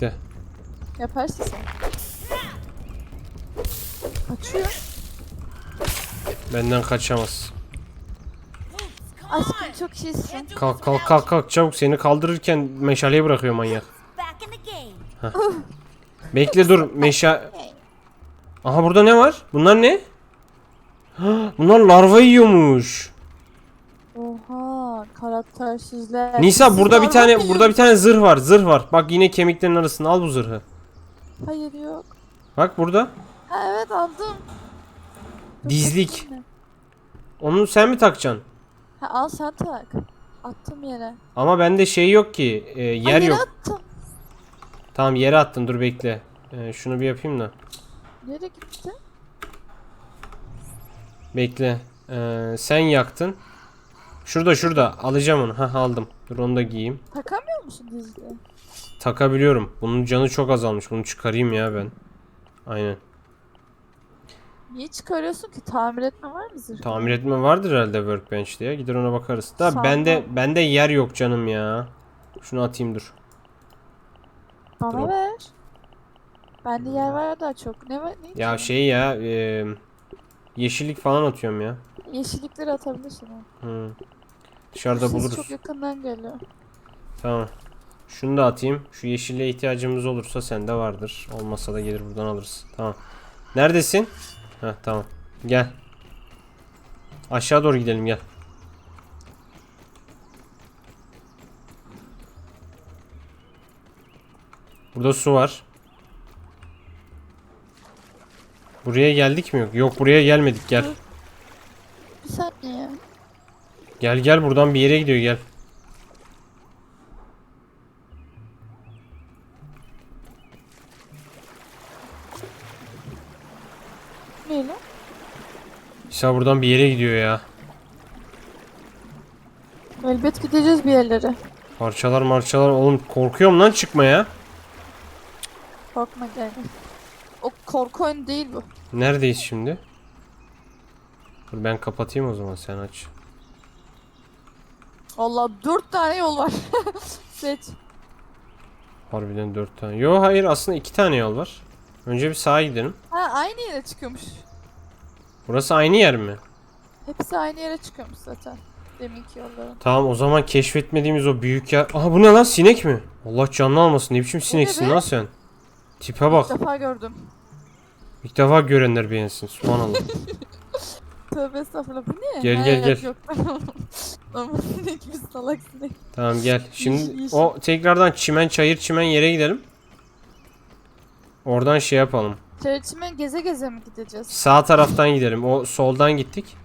bekle. Yaparsın sen. Kaçıyor. Benden kaçamaz. Aşkım çok iyisin. Kalk kalk kalk kalk çabuk seni kaldırırken meşaleyi bırakıyor manyak. Game. Bekle dur meşa... Aha burada ne var? Bunlar ne? Bunlar larva yiyormuş. Karaktersizler. Nisa burada bir tane burada bir tane zırh var. Zırh var. Bak yine kemiklerin arasında al bu zırhı. Hayır yok. Bak burada. Ha evet aldım. Dizlik. Onu sen mi takacaksın? Ha al sen tak. Attım yere. Ama bende şey yok ki. e, yer Ay, yere yok. attım. Tamam yere attın dur bekle. E, şunu bir yapayım da. Nereye gitti? Bekle. E, sen yaktın. Şurada şurada. Alacağım onu. Ha aldım. Dur onu da giyeyim. Takamıyor musun dizliği? Takabiliyorum. Bunun canı çok azalmış. Bunu çıkarayım ya ben. Aynen. Niye çıkarıyorsun ki? Tamir etme var mı zırh? Tamir etme vardır herhalde workbench'te ya. Gider ona bakarız. Da Sağ bende bende yer yok canım ya. Şunu atayım dur. Bana Drop. ver. Bende yer var daha çok. Ne var? Ne Ya ki? şey ya e, yeşillik falan atıyorum ya. Yeşillikleri atabilirsin. Hı. Dışarıda Ses buluruz. çok yakından geliyor. Tamam. Şunu da atayım. Şu yeşille ihtiyacımız olursa sende vardır. Olmazsa da gelir buradan alırız. Tamam. Neredesin? Heh tamam. Gel. Aşağı doğru gidelim gel. Burada su var. Buraya geldik mi yok? Yok buraya gelmedik gel. Bir saniye ya. Gel gel buradan bir yere gidiyor gel. Neyle? İsa buradan bir yere gidiyor ya. Elbet gideceğiz bir yerlere. Parçalar marçalar oğlum korkuyorum lan çıkmaya. Korkma gel. O korku oyunu değil bu. Neredeyiz şimdi? Dur ben kapatayım o zaman sen aç. Allah dört tane yol var. Seç. Harbiden dört tane. Yo hayır aslında iki tane yol var. Önce bir sağa gidelim. Ha aynı yere çıkıyormuş. Burası aynı yer mi? Hepsi aynı yere çıkıyormuş zaten. Deminki yolların. Tamam o zaman keşfetmediğimiz o büyük yer. Aha bu ne lan sinek mi? Allah canını almasın ne biçim sineksin be? lan sen? Tipe bak. İlk defa gördüm. İlk defa görenler beğensin. Subhanallah. Tövbe estağfurullah bu ne? Gel, gel, gel. Yok. Ama sinek bir salak sinek. tamam gel. Şimdi Yeşil, yeşil. o tekrardan çimen çayır çimen yere gidelim. Oradan şey yapalım. Çerçime geze geze mi gideceğiz? Sağ taraftan gidelim. O soldan gittik.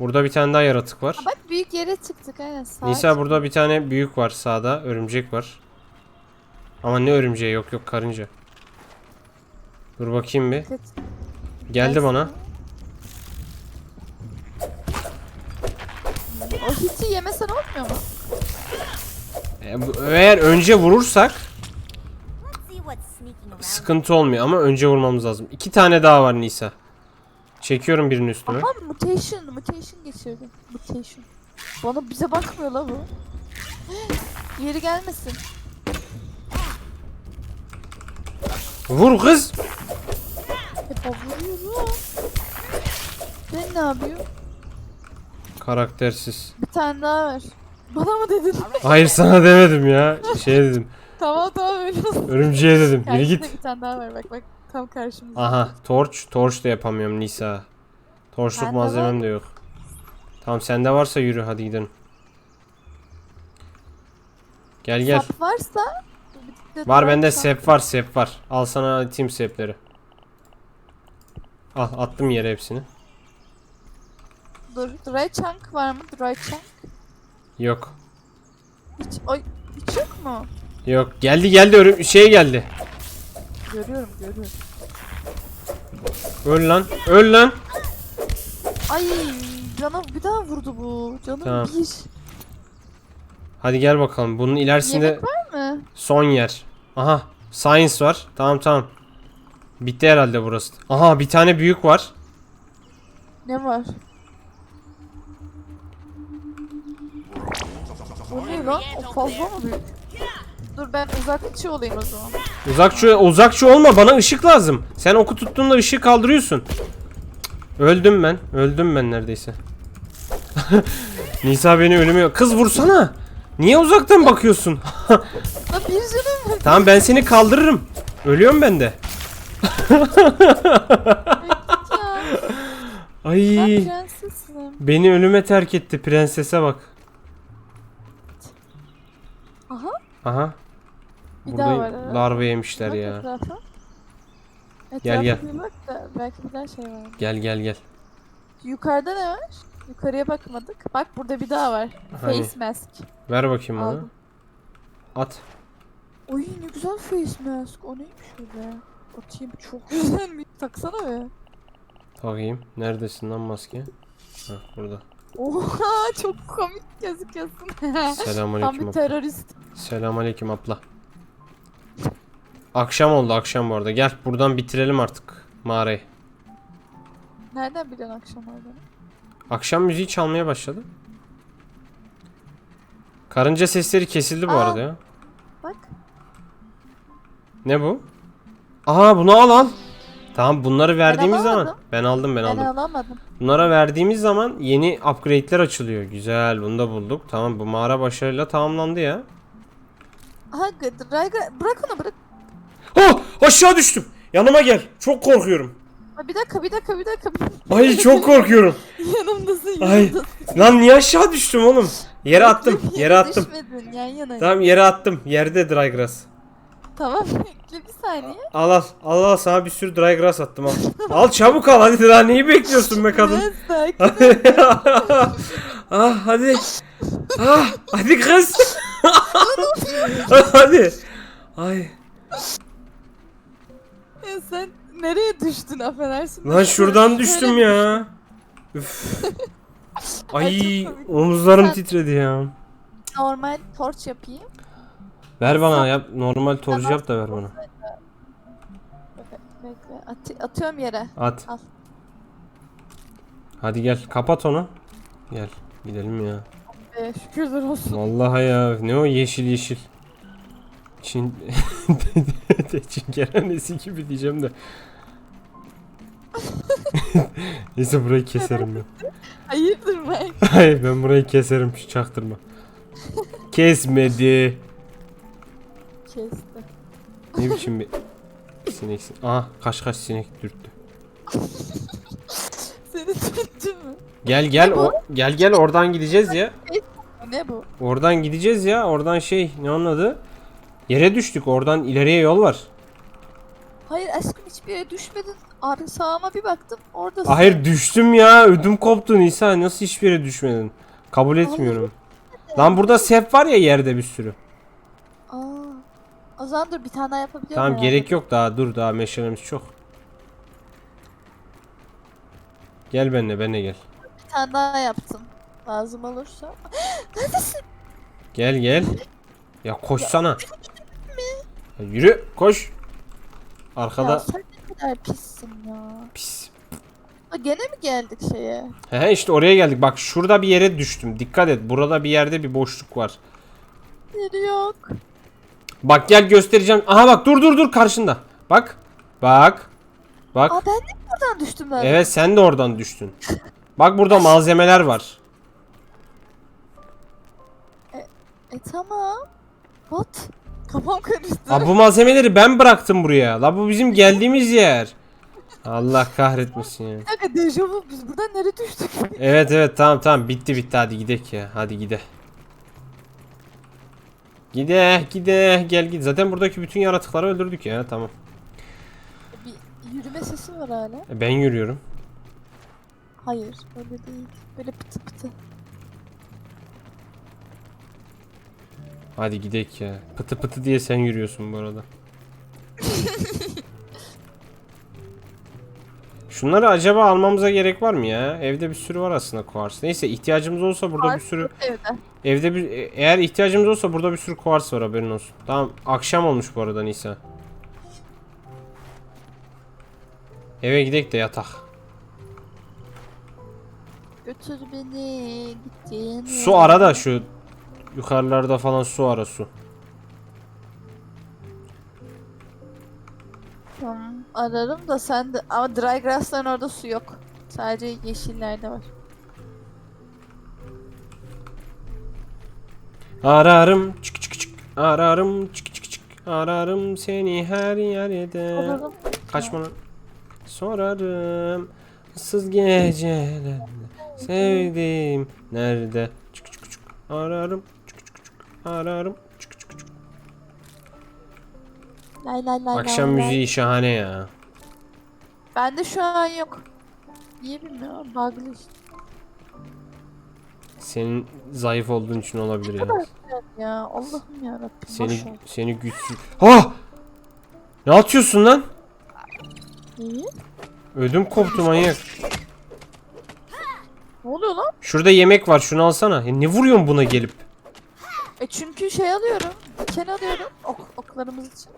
Burada bir tane daha yaratık var. Ha, bak büyük yere çıktık aynen. Sağa Nisa burada bir tane büyük var sağda. Örümcek var. Ama ne örümceği yok yok karınca. Dur bakayım bir. çıktık. Geldi Gelsin. bana. O hiçi yemesen olmuyor mu? E, Eğer önce vurursak sıkıntı olmuyor ama önce vurmamız lazım. İki tane daha var Nisa. Çekiyorum birini üstüme. Aha mutation, mutation geçirdi. Mutation. Bana bize bakmıyor la bu. Yeri gelmesin. Vur kız. Hep vuruyor. Ben ne yapıyor? Karaktersiz. Bir tane daha ver. Bana mı dedin? Hayır sana demedim ya. Şey dedim. tamam tamam olsun. Örümceğe dedim. Karşıda git. bir tane daha var bak bak. Tam karşımızda. Aha torç. Torç da yapamıyorum Nisa. Torçluk Bende malzemem de yok. Tamam sende varsa yürü hadi gidelim. Gel gel. Sap varsa Var bende sep var sep var. Al sana atayım sepleri. Al attım yere hepsini. Dur. Dry chunk var mı? Dry chunk. Yok. Hiç, ay, hiç yok mu? Yok. Geldi geldi örüm şey geldi. Görüyorum görüyorum. Öl lan. Öl lan. Ay cana bir daha vurdu bu. Canım Tamam. bir. Hadi gel bakalım. Bunun ilerisinde Yemek var mı? son yer. Aha. Science var. Tamam tamam. Bitti herhalde burası. Aha bir tane büyük var. Ne var? O ne lan? O fazla mı büyük? Dur ben uzakçı olayım o zaman. Uzakçı, uzakçı olma bana ışık lazım. Sen oku tuttuğunda ışığı kaldırıyorsun. Öldüm ben. Öldüm ben neredeyse. Nisa beni ölümüyor. Kız vursana. Niye uzaktan bakıyorsun? La bir canım var. tamam ben seni kaldırırım. Ölüyorum ben de. Ay. Ben prensesim. Beni ölüme terk etti prensese bak. Aha. Bir daha var Burada larva yemişler Bak ya. etrafa. Gel, Etrafa gel. bir bak da belki bir daha şey var. Gel gel gel. Yukarıda ne var? Yukarıya bakmadık. Bak burada bir daha var. Hani? Face mask. Ver bakayım bana. Aldım. At. Oy ne güzel face mask. O neymiş öyle? Atayım çok güzelmiş. Taksana be. Bakayım. Neredesin lan maske? Ha burada. Oha çok komik gözüküyorsun. Tam Selamünaleyküm bir abla. terörist. Selamünaleyküm abla. Akşam oldu akşam bu arada. Gel buradan bitirelim artık mağarayı. Nereden biliyorsun akşam olduğunu? Akşam müziği çalmaya başladı. Karınca sesleri kesildi bu Aa. arada ya. Bak. Ne bu? Aa bunu al al. Tamam bunları verdiğimiz zaman alamadım. ben aldım ben Ben aldım. alamadım. Bunlara verdiğimiz zaman yeni upgrade'ler açılıyor. Güzel bunu da bulduk. Tamam bu mağara başarıyla tamamlandı ya. Draga bırak onu bırak. Oh aşağı düştüm. Yanıma gel. Çok korkuyorum. Bir dakika bir dakika bir dakika. Ay çok korkuyorum. yanımdasın Ay. yanımdasın. Lan niye aşağı düştüm oğlum? Yere attım. Yere attım. Düşmedin yan yana. Tamam yere attım. Yerde dry grass. Tamam bekle bir saniye. Al al. Al al sana bir sürü dry grass attım al. al çabuk al hadi daha neyi bekliyorsun be kadın? Biraz sakin. ah hadi. Ah hadi kız. hadi. Ay. Ya sen nereye düştün affedersin. Lan şuradan düştüm ya. Üf. Ay, Ay çok komik. omuzlarım titredi ya. Normal torç yapayım. Ver bana yap normal torcu yap da ver bana. Bekle. At- atıyorum yere. At. Al. Hadi gel kapat onu. Gel gidelim ya. Ee, şükürler olsun. Vallahi ya ne o yeşil yeşil. Çin Çingerenesi gibi diyeceğim de. Neyse burayı keserim ben. Hayırdır Mike? Hayır ben burayı keserim şu çaktırma. Kesmedi. Kesti. Ne biçim bir sineksin. Aha kaç kaç sinek dürttü. Seni tuttu mu? Gel gel o gel gel oradan gideceğiz ya. Ne bu? Oradan gideceğiz ya. Oradan şey ne onun adı? Yere düştük. Oradan ileriye yol var. Hayır aşkım hiçbir yere düşmedin. Ar sağıma bir baktım oradasın. Hayır düştüm ya. Ödüm koptu Nisa. Nasıl hiçbir yere düşmedin? Kabul etmiyorum. Lan burada sep var ya yerde bir sürü. O zaman dur bir tane daha yapabiliyorum. Tamam herhalde. gerek yok daha. Dur daha meşalemiz çok. Gel benimle benimle gel. Bir tane daha yaptım. Lazım olursa. Neredesin? Gel gel. Ya koşsana. Ya yürü koş. Ya Arkada sen ne kadar pissin ya. pis. Aa, gene mi geldik şeye? He işte oraya geldik. Bak şurada bir yere düştüm. Dikkat et. Burada bir yerde bir boşluk var. Yeri yok. Bak gel göstereceğim. Aha bak dur dur dur karşında. Bak. Bak. Bak. Aa ben de buradan düştüm ben. Evet sen de oradan düştün. Bak burada malzemeler var. E tamam. What? Kafam karıştı. Aa, bu malzemeleri ben bıraktım buraya. La bu bizim geldiğimiz yer. Allah kahretmesin ya. Bir dakika dejavu biz buradan nereye düştük? Evet evet tamam tamam bitti bitti hadi gidek ya. Hadi gide. Gide gide gel git. Zaten buradaki bütün yaratıkları öldürdük ya tamam. bir yürüme sesi var hala. E, Ben yürüyorum. Hayır öyle değil. Böyle pıtı pıtı. Hadi gidek ya. Pıtı pıtı diye sen yürüyorsun bu arada. Şunları acaba almamıza gerek var mı ya? Evde bir sürü var aslında kuars. Neyse ihtiyacımız olsa burada bir Kuars sürü yok Evde. evde bir e- eğer ihtiyacımız olsa burada bir sürü kuars var haberin olsun. Tamam akşam olmuş bu arada Nisa. Eve gidek de yatak. Götür beni gittiğin Su yere. ara da şu yukarılarda falan su ara su. Ararım da sen de ama dry grass'ların orada su yok. Sadece yeşillerde var. Ararım çık çık çık. Ararım çık çık çık. Ararım seni her yerde. Ararım. Kaçmanı sorarım. Issız gecelerde sevdiğim nerede? Çık çık çık. Ararım çık çık çık. Ararım. Lay lay lay Akşam lay müziği şahane ya. Bende şu an yok. Niye bilmiyorum. Bug'lı işte. Senin zayıf olduğun için olabilir ya. Ya Allah'ım yarabbim. Seni ver. seni güçsüz. Ah! Ne atıyorsun lan? İyi. Ödüm koptu manyak. Ne oluyor lan? Şurada yemek var şunu alsana. Ya ne vuruyorsun buna gelip? E çünkü şey alıyorum. Diken alıyorum. Ok, oklarımız için.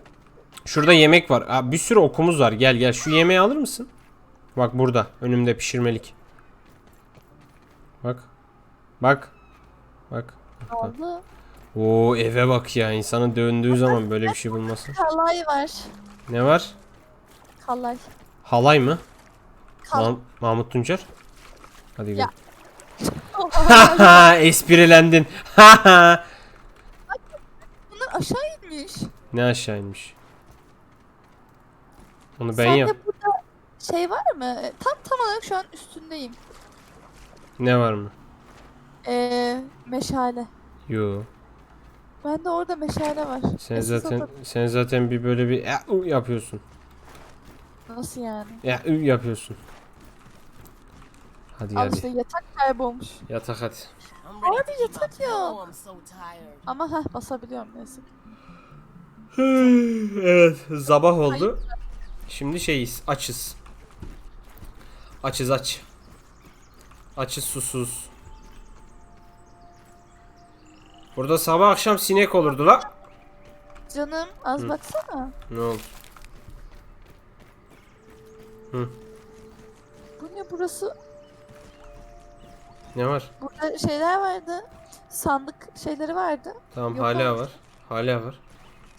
Şurada yemek var. Aa, bir sürü okumuz var. Gel gel şu yemeği alır mısın? Bak burada önümde pişirmelik. Bak. Bak. Bak. Oldu? Oo eve bak ya insanın döndüğü zaman böyle bir şey bulması. Kalay var. Ne var? Kalay. Halay mı? Kal. Mah- Mahmut Tuncer. Hadi gel. Ya. Esprilendin. Bunlar aşağı inmiş. ne aşağı inmiş? Onu ben Sen yap. de burada şey var mı? E, Tam tam olarak şu an üstündeyim. Ne var mı? Ee, meşale. Yo. Bende orada meşale var. Sen Esas zaten orada- sen zaten bir böyle bir yapıyorsun. Nasıl yani? Ya ı" yapıyorsun. Hadi Al hadi. işte yatak kaybolmuş. Yatak hadi. I'm ready Abi to keep my yatak yok. flow. I'm so tired. Ama heh basabiliyorum neyse. evet, sabah oldu. Şimdi şeyiz, açız. Açız aç. Açız susuz. Burada sabah akşam sinek olurdu la. Canım az Hı. baksana. Ne oldu? Bu ne burası? Ne var? Burada şeyler vardı. Sandık şeyleri vardı. Tamam Yok hala abi. var. Hala var.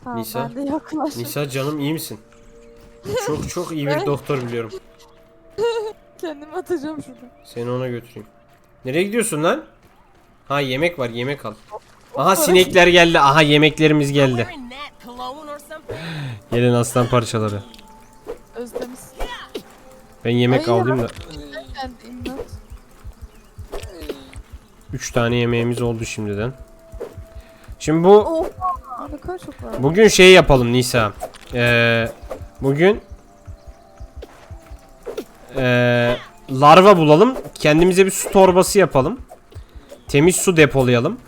Tamam Nisa? bende yoklar. Nisa canım iyi misin? Çok çok iyi bir doktor biliyorum. Kendimi atacağım şuradan. Seni ona götüreyim. Nereye gidiyorsun lan? Ha yemek var yemek al. Aha sinekler geldi. Aha yemeklerimiz geldi. Gelin aslan parçaları. Özlemiş. Ben yemek Ay ya. alayım da. 3 tane yemeğimiz oldu şimdiden. Şimdi bu Oha bugün şey yapalım Nisa. Ee, bugün ee, larva bulalım. Kendimize bir su torbası yapalım. Temiz su depolayalım.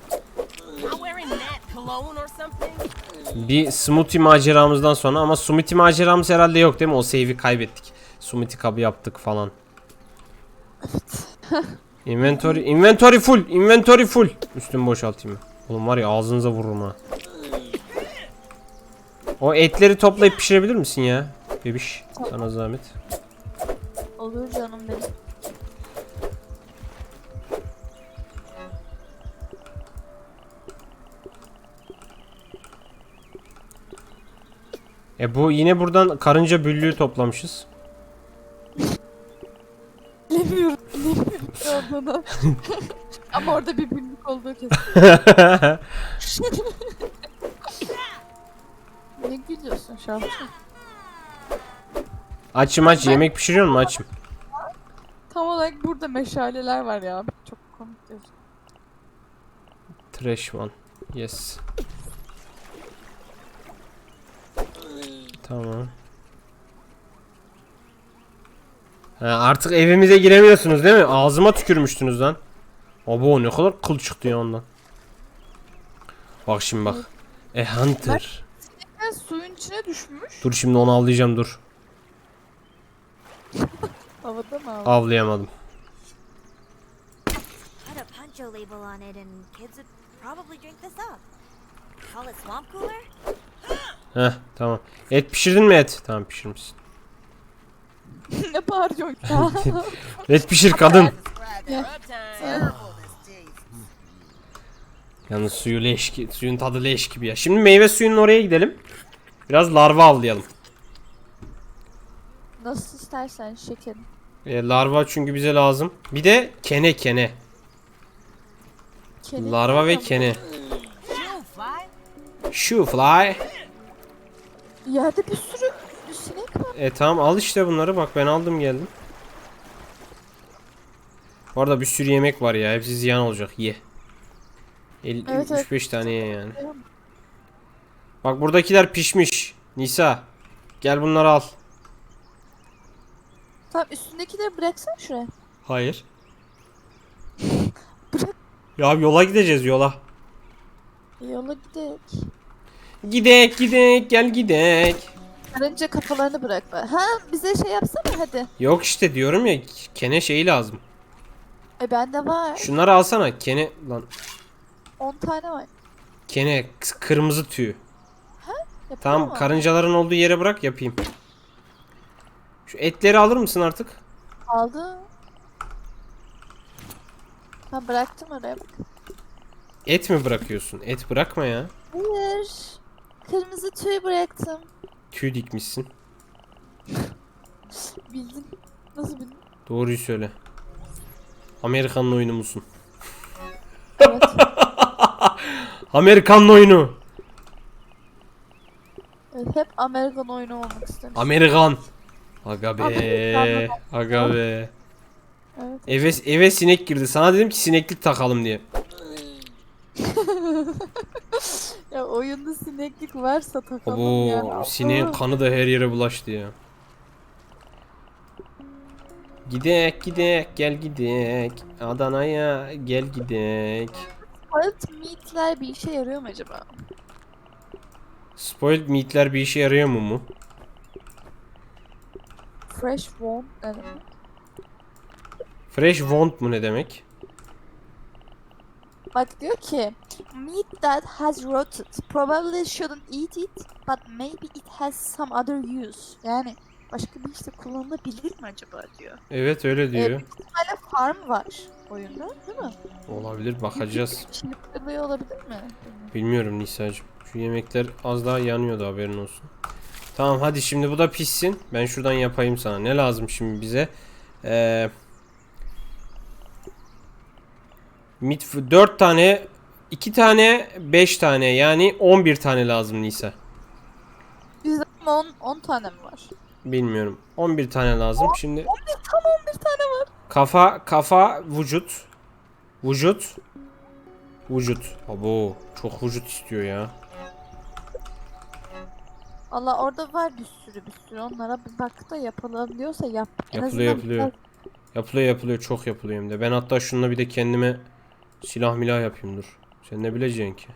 Bir smoothie maceramızdan sonra ama smoothie maceramız herhalde yok değil mi? O save'i kaybettik. Smoothie kabı yaptık falan. inventory, inventory full, inventory full. Üstümü boşaltayım. Oğlum var ya ağzınıza vururum ha. O etleri toplayıp pişirebilir misin ya? Bebiş sana zahmet. Olur canım benim. E bu yine buradan karınca büllüğü toplamışız. Bilemiyorum. Bilemiyorum ne olduğunu. Ama orada bir günlük olduğu kesin. ne gülüyorsun şapşal? açım aç yemek pişiriyor mu açım? Tam olarak burada meşaleler var ya. Çok komik diyorsun. Trash one. Yes. Tamam. Ha, artık evimize giremiyorsunuz değil mi? Ağzıma tükürmüştünüz lan. Abo ne kadar kıl çıktı ya ondan. Bak şimdi bak. E Hunter. Ya suyun içine düşmüş. Dur şimdi onu avlayacağım dur. Havada mı abi? Avlayamadım. Had a poncho label on it, and kids would probably drink this up. Call it swamp cooler? Heh tamam. Et pişirdin mi et? Tamam pişirmişsin. ne bağırıyorsun ya? Et pişir kadın. Yalnız suyu leş gibi, suyun tadı leş gibi ya. Şimdi meyve suyunun oraya gidelim. Biraz larva avlayalım. Nasıl istersen şekerim. E, larva çünkü bize lazım. Bir de kene kene. Kedi- Larva ve kene. Shoe fly. Yerde bir sürü sinek var. E tamam al işte bunları. Bak ben aldım geldim. Bu arada bir sürü yemek var ya. Hepsi ziyan olacak. Ye. El, Evet, evet. 3-5 tane ye yani. Bak buradakiler pişmiş. Nisa. Gel bunları al. Tamam üstündekileri bıraksan şuraya. Hayır. Bırak. Ya yola gideceğiz yola. Yola gidelim. Gidek gidek gel gidek. Karınca kafalarını bırakma. Ha bize şey yapsana hadi. Yok işte diyorum ya kene şeyi lazım. E bende var. Şunları alsana kene lan 10 tane var. kene kırmızı tüy. Yapıyor Tamam mu? karıncaların olduğu yere bırak yapayım. Şu etleri alır mısın artık? Aldım. Ha bıraktım oraya bak. Et mi bırakıyorsun? Et bırakma ya. Hayır. Kırmızı tüy bıraktım. Tüy dikmişsin. Bildin. Nasıl bildin? Doğruyu söyle. Amerikan'ın oyunu musun? Evet. Amerikan'ın oyunu. Hep Amerikan oyunu olmak istemiş. Amerikan. Aga be. Amerikan. Aga be. Evet. Eve, eve sinek girdi. Sana dedim ki sineklik takalım diye. Ya oyunda sineklik varsa takalım ya. Abo sineğin kanı da her yere bulaştı ya. Gidek gidek gel gidek. Adana'ya gel gidek. Wild meat'ler bir işe yarıyor mu acaba? Spoiled meat'ler bir işe yarıyor mu mu? Fresh one ne demek? Fresh want mu ne demek? Bak diyor ki meat that has rotted probably shouldn't eat it but maybe it has some other use. Yani başka bir işte kullanılabilir mi acaba diyor. Evet öyle diyor. Hala farm var oyunda değil mi? Olabilir bakacağız. Çiftliği olabilir mi? Bilmiyorum Nisa'cığım. Şu yemekler az daha yanıyordu haberin olsun. Tamam hadi şimdi bu da pişsin. Ben şuradan yapayım sana. Ne lazım şimdi bize? Ee, mid 4 tane 2 tane 5 tane yani 11 tane lazım Nisa. Bizde 10, 10 tane mi var? Bilmiyorum. 11 tane lazım. Şimdi Tam 11 tane var. kafa kafa vücut vücut vücut. Abo çok vücut istiyor ya. Allah orada var bir sürü bir sürü. Onlara bir bak da yapalım diyorsa yap. En Yapılıyor, azından yapılıyor. biraz- Yapılıyor yapılıyor çok yapılıyor hem de. Ben hatta şununla bir de kendime silah milah yapayım dur. Sen ne bileceksin ki?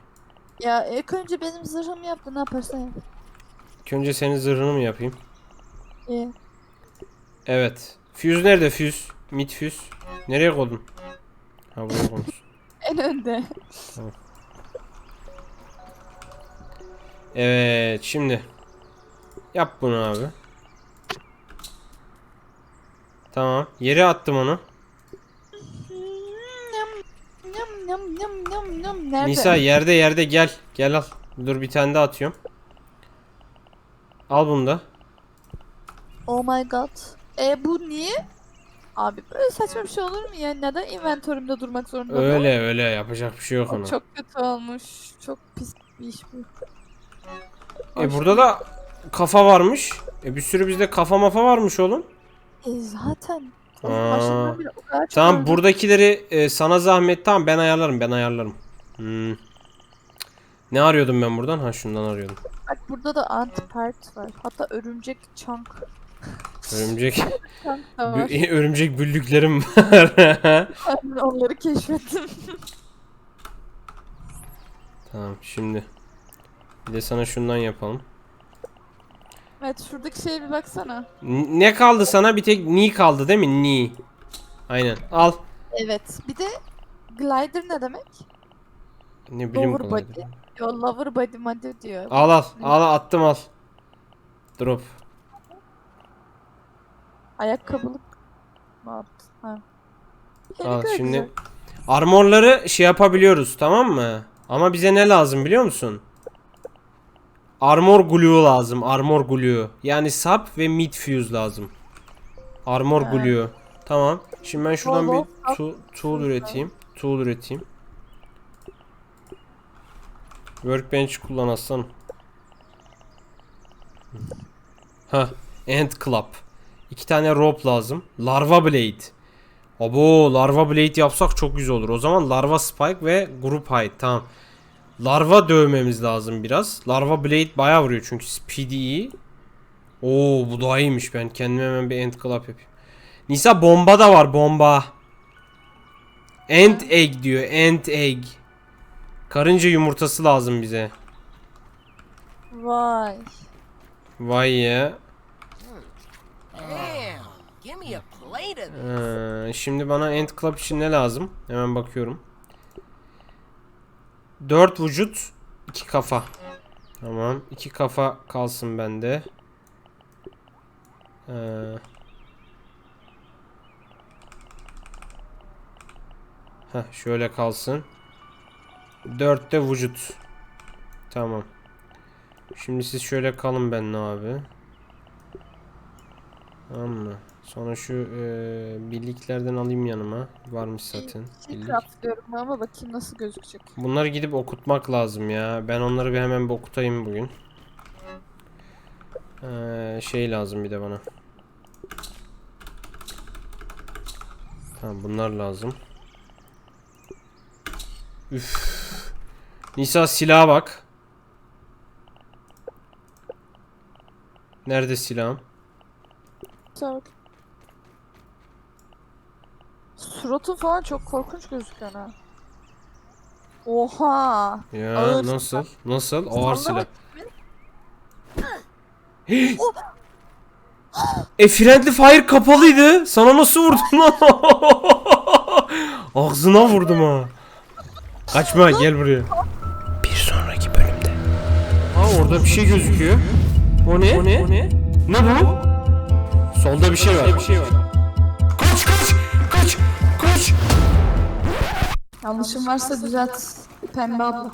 Ya ilk önce benim zırhımı yaptı ne yaparsan yap. İlk önce senin zırhını mı yapayım? İyi. Evet. Füz nerede füz? Mit füz. Nereye koydun? Ha buraya koymuşsun. En önde. Evet şimdi. Yap bunu abi. Tamam. Yere attım onu. Nerede? Nisa yerde yerde gel. Gel al. Dur bir tane daha atıyorum. Al bunu da. Oh my god. E bu niye? Abi böyle saçma bir şey olur mu ya? Neden inventörümde durmak zorunda? Öyle öyle yapacak bir şey yok ona. Çok kötü olmuş. Çok pis bir iş bu. E burada da kafa varmış. E bir sürü bizde kafa mafa varmış oğlum. E zaten. Aa. Tamam öldüm. buradakileri e, sana zahmet tamam ben ayarlarım ben ayarlarım. Hmm. Ne arıyordum ben buradan? Ha şundan arıyordum. Bak burada da antipart var. Hatta örümcek chunk. Örümcek var. bü- örümcek büllüklerim var. Ben onları keşfettim. tamam şimdi. Bir de sana şundan yapalım. evet şuradaki şeye bir baksana. N- ne kaldı sana? Bir tek ni kaldı değil mi? Ni. Aynen. Al. Evet. Bir de glider ne demek? Ne bileyim Lower kolaydı. body. Yo lower body modi diyor. Al al. Al attım al. Drop. Ayakkabılık mı? Ha. Kadar şimdi güzel. armorları şey yapabiliyoruz tamam mı? Ama bize ne lazım biliyor musun? armor glue lazım. Armor glue. Yani sap ve mid fuse lazım. Armor glue. Tamam. Şimdi ben şuradan Bol bir tool üreteyim. Tool üreteyim. Workbench kullan aslanım. Ha, Ant Club. İki tane rope lazım. Larva Blade. Abo Larva Blade yapsak çok güzel olur. O zaman Larva Spike ve Group Hide. Tamam. Larva dövmemiz lazım biraz. Larva Blade bayağı vuruyor çünkü iyi. Oo bu daha iyiymiş. Ben kendime hemen bir Ant Club yapayım. Nisa bomba da var bomba. Ant Egg diyor. Ant Egg. Karınca yumurtası lazım bize. Vay. Vay ya. Ee, şimdi bana Ant Club için ne lazım? Hemen bakıyorum. 4 vücut, 2 kafa. Tamam. 2 kafa kalsın bende. Ee, Heh, şöyle kalsın. 4 de vücut. Tamam. Şimdi siz şöyle kalın benimle abi. Tamam mı? Sonra şu eee birliklerden alayım yanıma. Varmış zaten. Şey Birlik. craftlıyorum ama bakayım nasıl gözükecek. Bunları gidip okutmak lazım ya. Ben onları bir hemen bir okutayım bugün. Ee, şey lazım bir de bana. Tamam bunlar lazım. Üf. Nisa silaha bak. Nerede silahım? Bak. Suratın falan çok korkunç gözüküyor ha. Oha. Ya Ağır nasıl? Nasıl? Ağır silah. bakayım. E friendly fire kapalıydı. Sana nasıl vurdum lan? Ağzına vurdum ha. Kaçma gel buraya. Bir sonraki bölümde. Aa orada bir şey gözüküyor. O ne? O ne? Ne bu? Solda bir şey var. Bir şey var. Kaç kaç kaç kaç. Yanlışım varsa düzelt. Pembe abla.